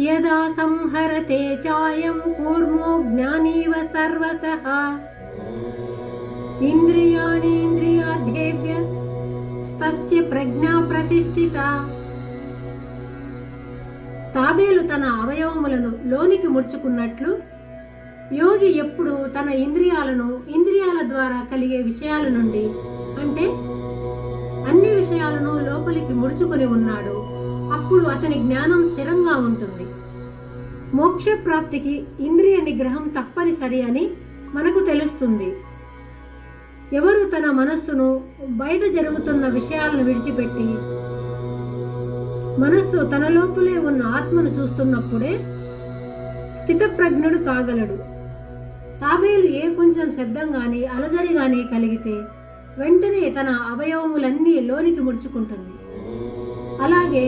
यदा సంహరతే చాయం कूर्मो జ్ఞానీవ सर्वसः। ఇంద్రియాణి ఇంద్రియార్థేభ్య తస్య ప్రజ్ఞా ప్రతిష్ఠిత తాబేలు తన అవయవములను లోనికి ముడుచుకున్నట్లు యోగి ఎప్పుడు తన ఇంద్రియాలను ఇంద్రియాల ద్వారా కలిగే విషయాల నుండి అంటే అన్ని విషయాలను లోపలికి ముడుచుకొని ఉన్నాడు. అప్పుడు అతని జ్ఞానం స్థిరంగా ఉంటుంది. మోక్ష ప్రాప్తికి ఇంద్రియ నిగ్రహం తప్పనిసరి అని మనకు తెలుస్తుంది. ఎవరు తన మనస్సును బయట జరుగుతున్న విషయాలను విడిచిపెట్టి మనస్సు తన లోపలే ఉన్న ఆత్మను చూస్తున్నప్పుడే స్థితప్రజ్ఞుడు కాగలడు. తాబేలు ఏ కొంచెం శబ్దం గాని అలజడి గాని కలిగితే వెంటనే తన అవయవములన్నీ లోనికి ముడుచుకుంటుంది. అలాగే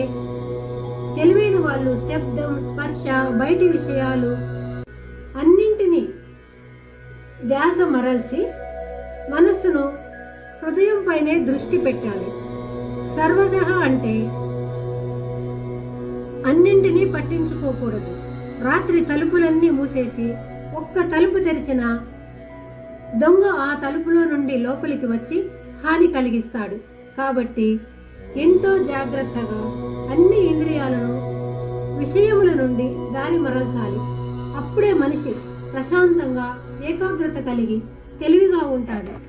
తెలివైన వాళ్ళు శబ్దం స్పర్శ బయటి విషయాలు అన్నింటినీ ధ్యాస మరల్చి మనస్సును హృదయం పైనే దృష్టి పెట్టాలి. సర్వసహ అంటే అన్నింటినీ పట్టించుకోకూడదు. రాత్రి తలుపులన్నీ మూసేసి ఒక్క తలుపు తెరిచిన దొంగ ఆ తలుపులో నుండి లోపలికి వచ్చి హాని కలిగిస్తాడు. కాబట్టి ఎంతో జాగ్రత్తగా అన్ని ఇంద్రియాలను విషయముల నుండి దారి మరల్చాలి. అప్పుడే మనిషి ప్రశాంతంగా ఏకాగ్రత కలిగి తెలివిగా ఉంటాడు.